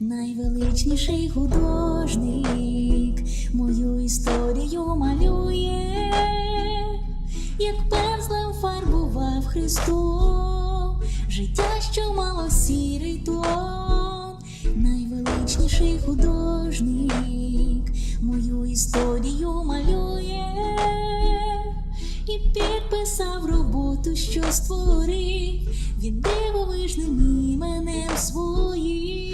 найвеличніший художник мою історію малює, як пензлем фарбував Христом, життя, що мало сірий тон, найвеличніший художник мою історію малює і підписав роботу, що створив. Він дивовижним іменем своїм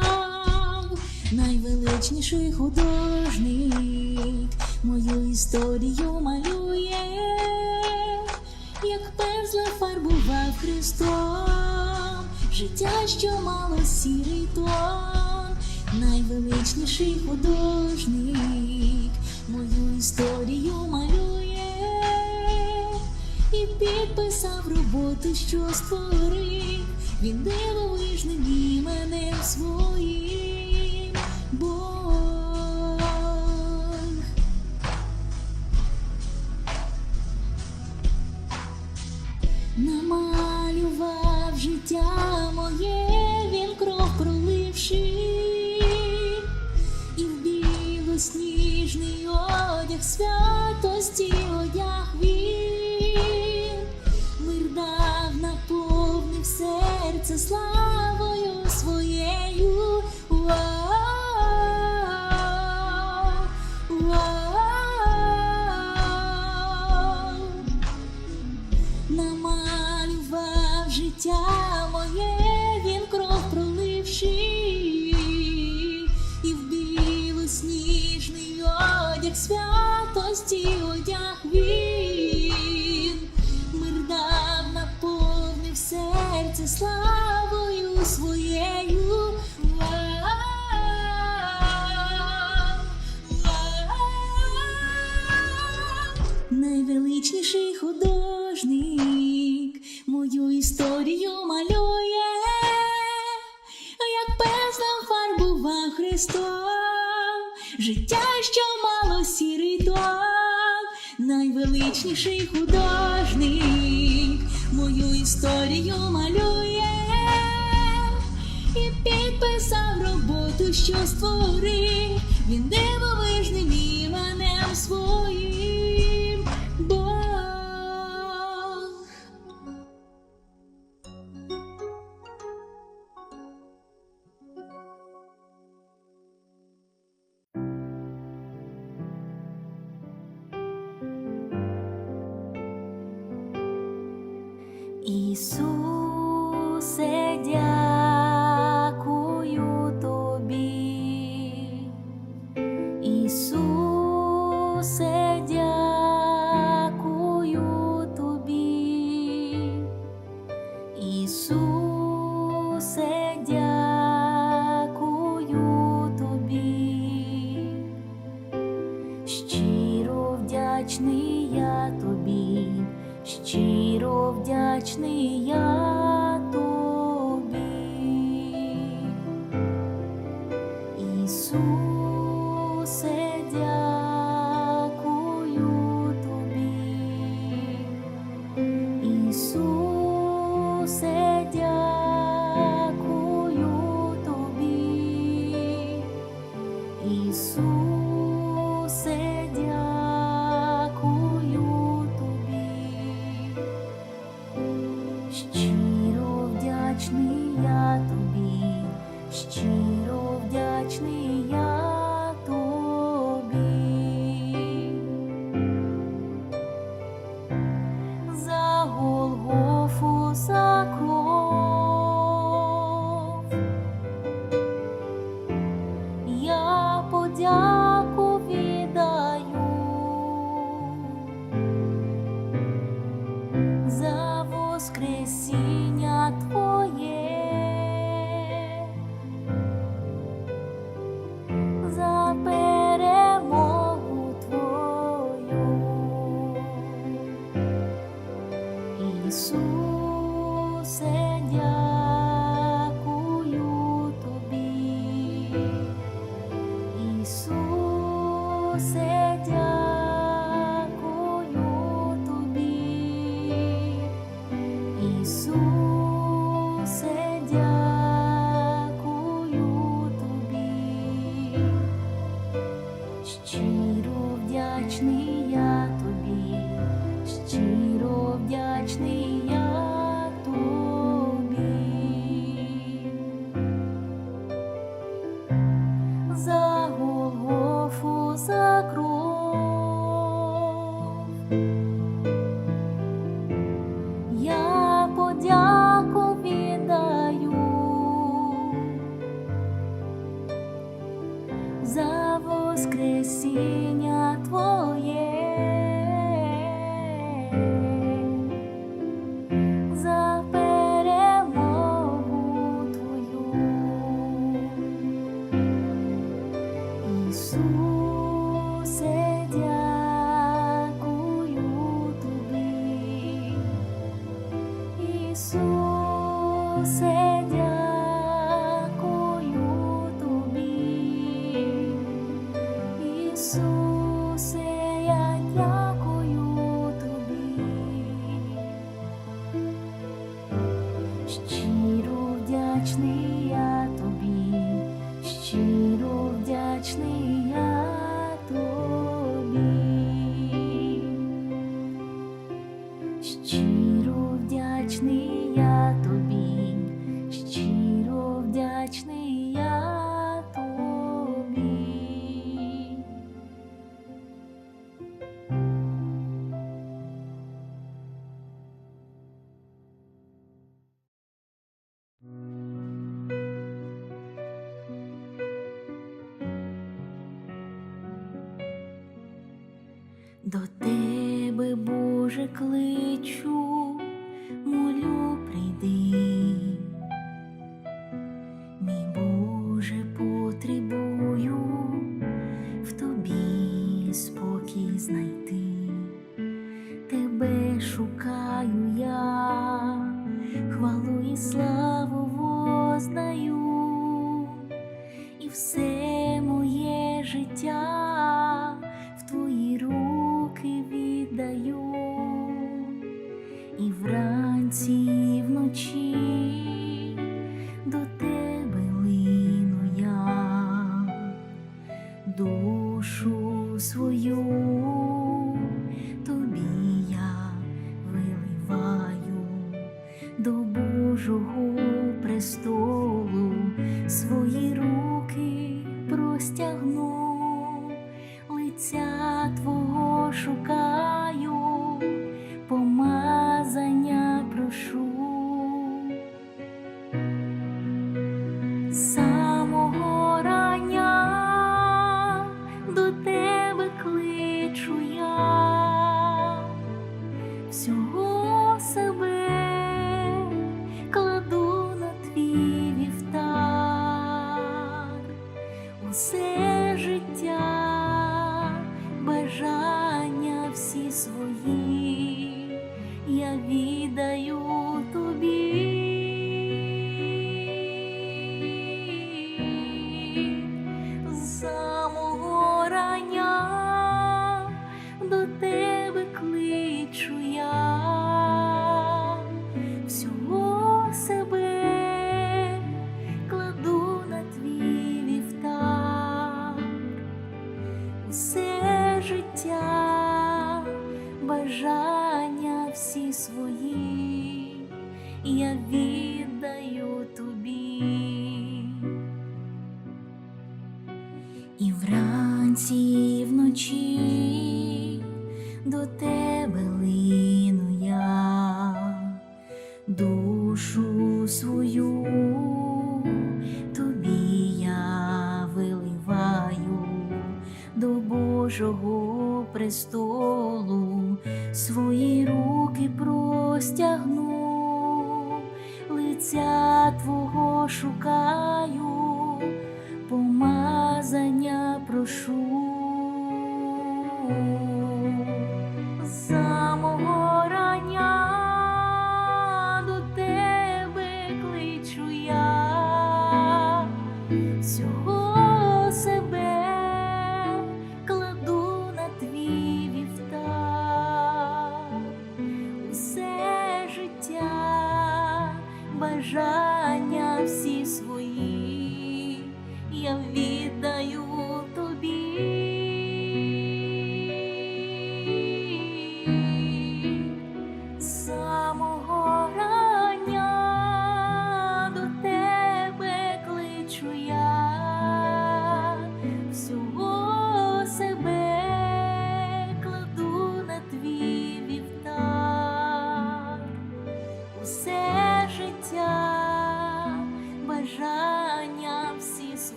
найвеличніший художник мою історію малює, як пензлем фарбував Христом, життя, що мало сірий тон, найвеличніший художник мою історію малює і підписав роботу, що створив. Він дивовижним іменем своїм Найвеличніший художник. Мою історію малює, як пензлем фарбував Христом, життя, що мало сірий тон, найвеличніший художник. Мою історію малює. І підписав роботу, що створив. Він дивовижним іменем своїм Ісусе, дякую вдячний я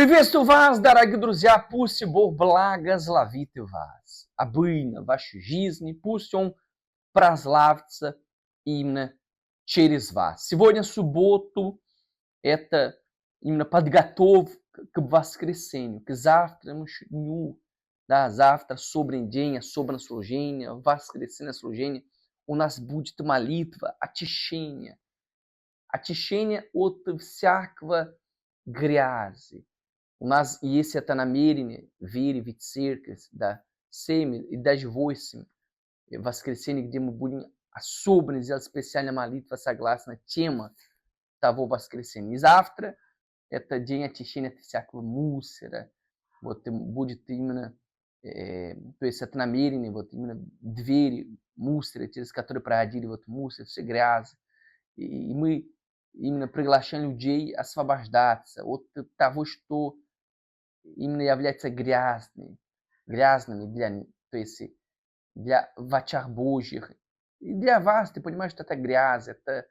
Приветствую вас, дорогие друзья! Пусть Бог благословит вас. Обычно в вашей жизни пусть Он прославится именно через вас. Сегодня субботу это именно подготовка к воскресению, к завтрашнему дню. Да, завтра собран день, собрано служение, воскресенье служение. У нас будет молитва, очищение. Очищение от всякого грязи. У нас есть это намерение веры в церковь, да, семь и даже восемь воскресенье, где мы будем особенно сделать специальная молитва согласно тема того воскресенья. И завтра это день очищения от всякого мусора. Вот и будет именно, э, то есть это намерение, вот именно двери мусора, через которые проходили вот мусор, все грязь. И, и мы именно приглашаем людей освобождаться от того, что именно является грязным, грязными для, них, то есть для в очах Божьих. И для вас, ты понимаешь, что это грязь, это,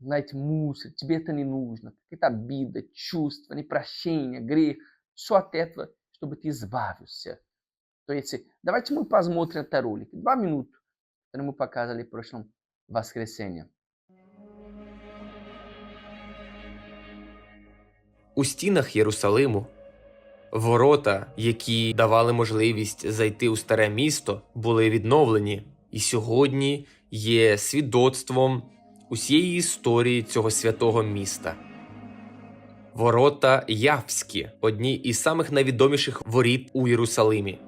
знаете, мусор, тебе это не нужно. Какие-то обиды, чувства, непрощение, грех. Все от этого, чтобы ты избавился. То есть, давайте мы посмотрим это ролик. Два минуты, которые мы показывали в прошлом воскресенье. У стінах Єрусалиму ворота, які давали можливість зайти у старе місто, були відновлені, і сьогодні є свідоцтвом усієї історії цього святого міста. Ворота Явські одні із самих найвідоміших воріт у Єрусалимі.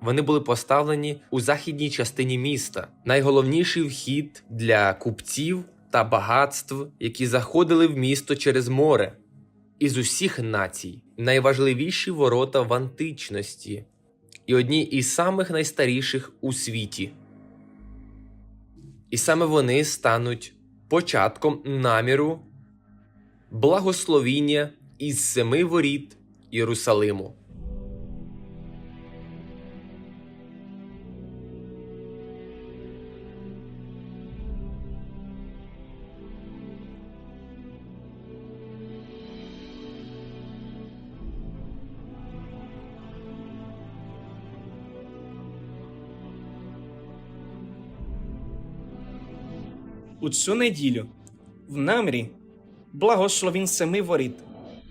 Вони були поставлені у західній частині міста, найголовніший вхід для купців та багатств, які заходили в місто через море. Із усіх націй найважливіші ворота в античності і одні із самих найстаріших у світі. І саме вони стануть початком наміру благословіння із семи воріт Єрусалиму. У цю неділю в намірі благословін семи воріт.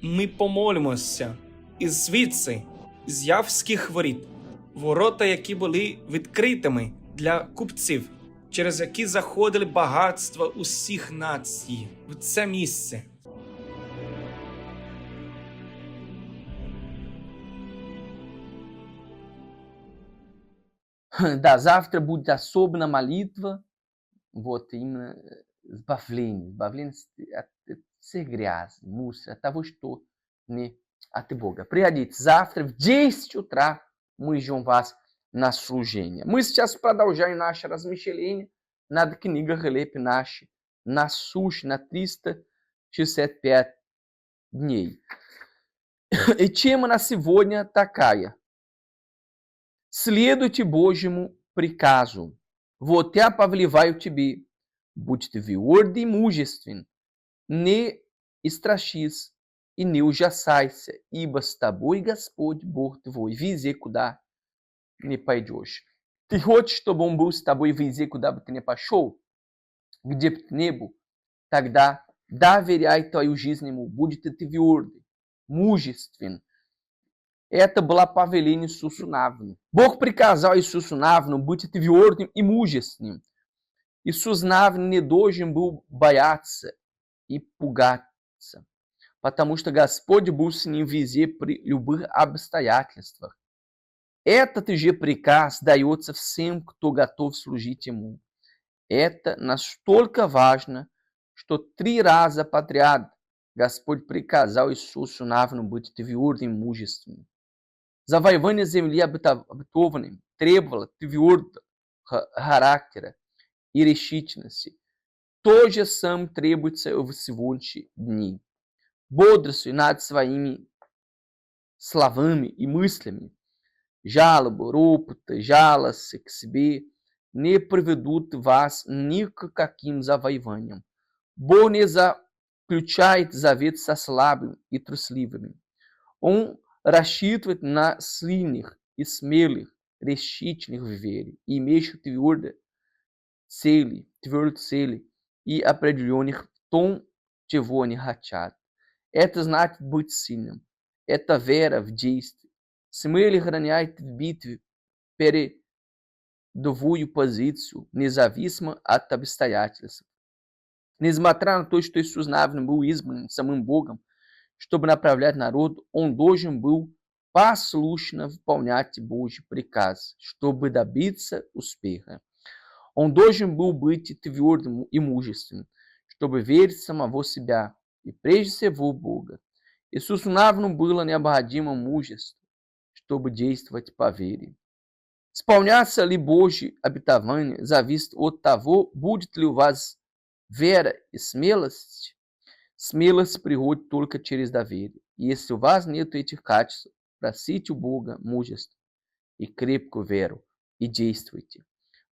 Ми помолимося із звідси, з явських воріт, ворота, які були відкритими для купців, через які заходили багатства усіх націй в це місце. Да, завтра будет особенная молитва, вот именно э, избавление, избавление с- от, от ser грязный, мусор, от того, что не от Бога. Приходите завтра в 10 утра, мы ждем вас на служение. Мы сейчас продолжаем наше размышление над книгой Глеб нашей, на суше, на 365 дней. И тема на сегодня такая. Следуйте Божьему приказу. Votea Pavlivaev tibi, Budtviur de Mugestrin, Ne Estrachis, e Neu Jassaice, Ibas Tabu e Gaspod Bortvo e Vizekudar, Nepai de hoje. Tihot Tobombus Tabu e Vizekudar Butnepa Show, Gdeptnebu, Tagda, Daveriai Toyugisnemu, Budtviur, Mugestrin, Это была повеление Иисусу Навну. Бог приказал Иисусу Навну быть твердым и мужественным. Иисус Навну не должен был бояться и пугаться, потому что Господь был с ним везде при любых обстоятельствах. Этот же приказ дается всем, кто готов служить Ему. Это настолько важно, что три раза подряд Господь приказал Иисусу Навну быть твердым и мужественным. Завоевание земли обетованной требовало твердого характера и решительности. То же самое требуется в сегодняшние дни. Бодрствуй над своими словами и мыслями. Жалобы, ропоты, жалости к себе не приведут вас ни к каким завоеваниям. Бог не заключает завет со слабым и трусливыми. Он рассчитывает на сильных и смелых, решительных в вере, имеющих твердо цели, твердые цели и определенных в том, чего они хотят. Это значит быть сильным. Это вера в действие. Смелый храняет в битве передовую позицию, независимо от обстоятельств. Несмотря на то, что Иисус Навин был избран самым Богом, чтобы направлять народ, он должен был послушно выполнять Божий приказ, чтобы добиться успеха. Он должен был быть твердым и мужественным, чтобы верить в самого себя и прежде всего в Бога. Иисусу Навну было необходимо мужество, чтобы действовать по вере. Исполняться ли Божье обетование зависит от того, будет ли у вас вера и смелость. Смелость приходит только через доверие. И если у вас нет этих качеств, просите у Бога мужество и крепкую веру и действуйте.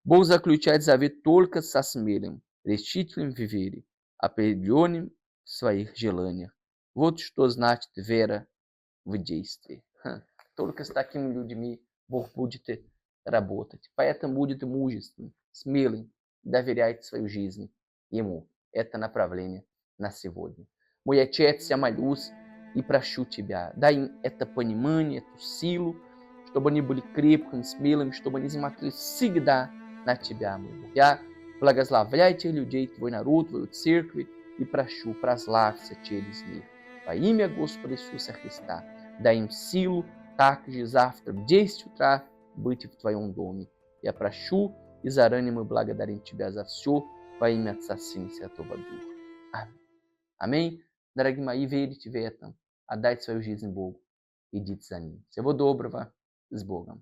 Бог заключает завет только со смелым, решительным в вере, определенным в своих желаниях. Вот что значит вера в действии. Ха. Только с такими людьми Бог будет работать. Поэтому будет мужественным, смелым, доверяйте свою жизнь Ему. Это направление на сегодня. Мой Отец, я молюсь и прошу Тебя, дай им это понимание, эту силу, чтобы они были крепкими, смелыми, чтобы они смотрели всегда на Тебя, мой Бог. Я благословляю этих людей, Твой народ, Твою церковь, и прошу прославиться через них. Во имя Господа Иисуса Христа, дай им силу также завтра в 10 утра быть в Твоем доме. Я прошу и заранее мы благодарим Тебя за все во имя Отца, Сына и Святого Духа. Аминь. Amém? Dragmai verit vetam, é adai sveu jiz em bogo, e dit zanim. Se vodobra, zbogam.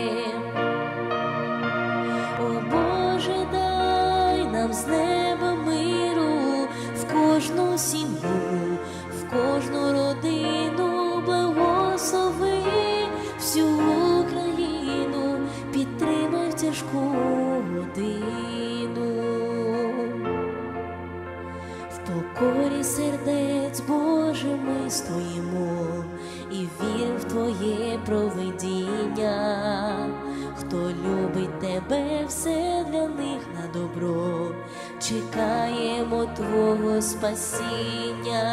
провидіння, хто любить тебе, все для них на добро, чекаємо твого спасіння,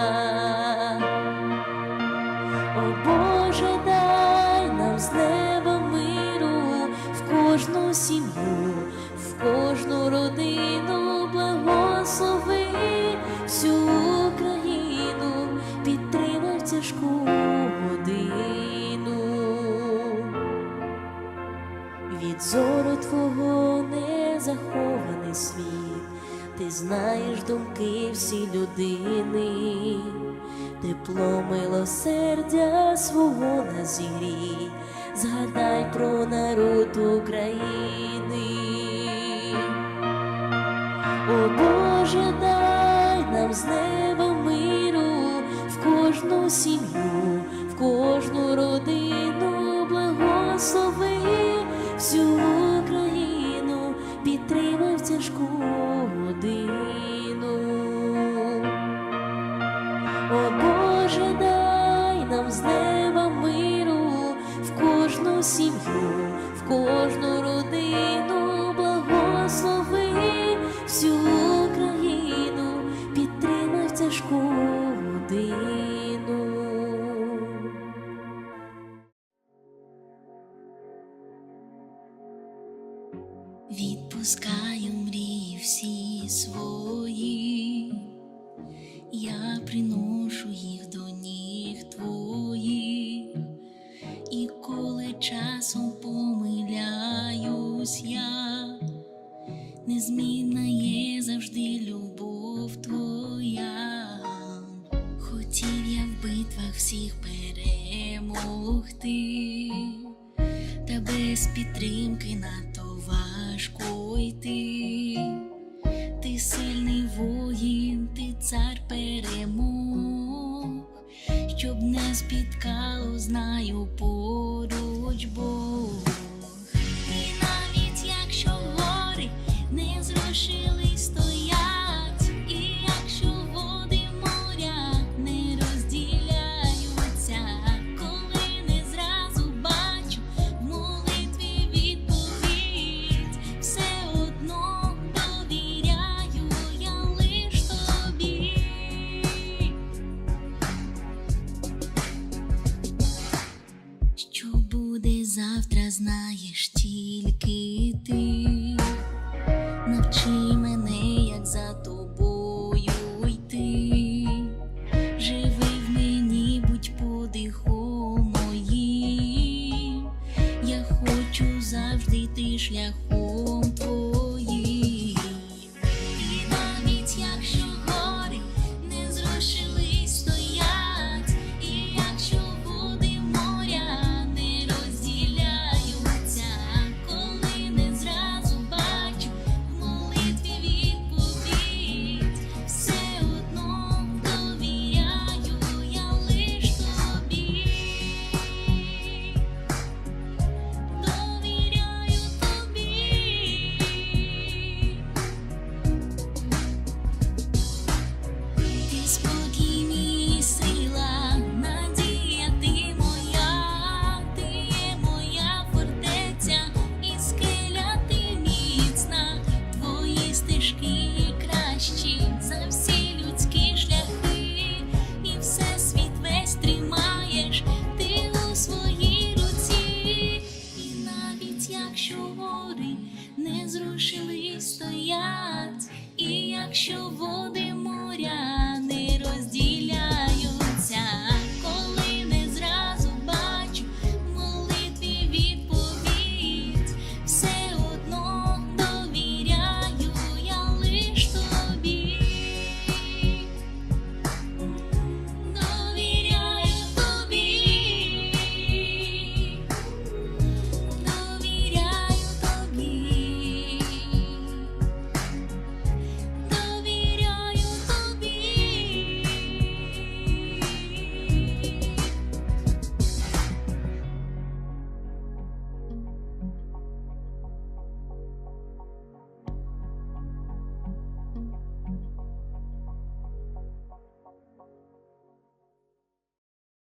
о Боже, дай нам з неба миру в кожну сім'ю, в кожну родину. захований світ, ти знаєш думки всі людини, тепло милосердя свого на зігрій, згадай про народ України.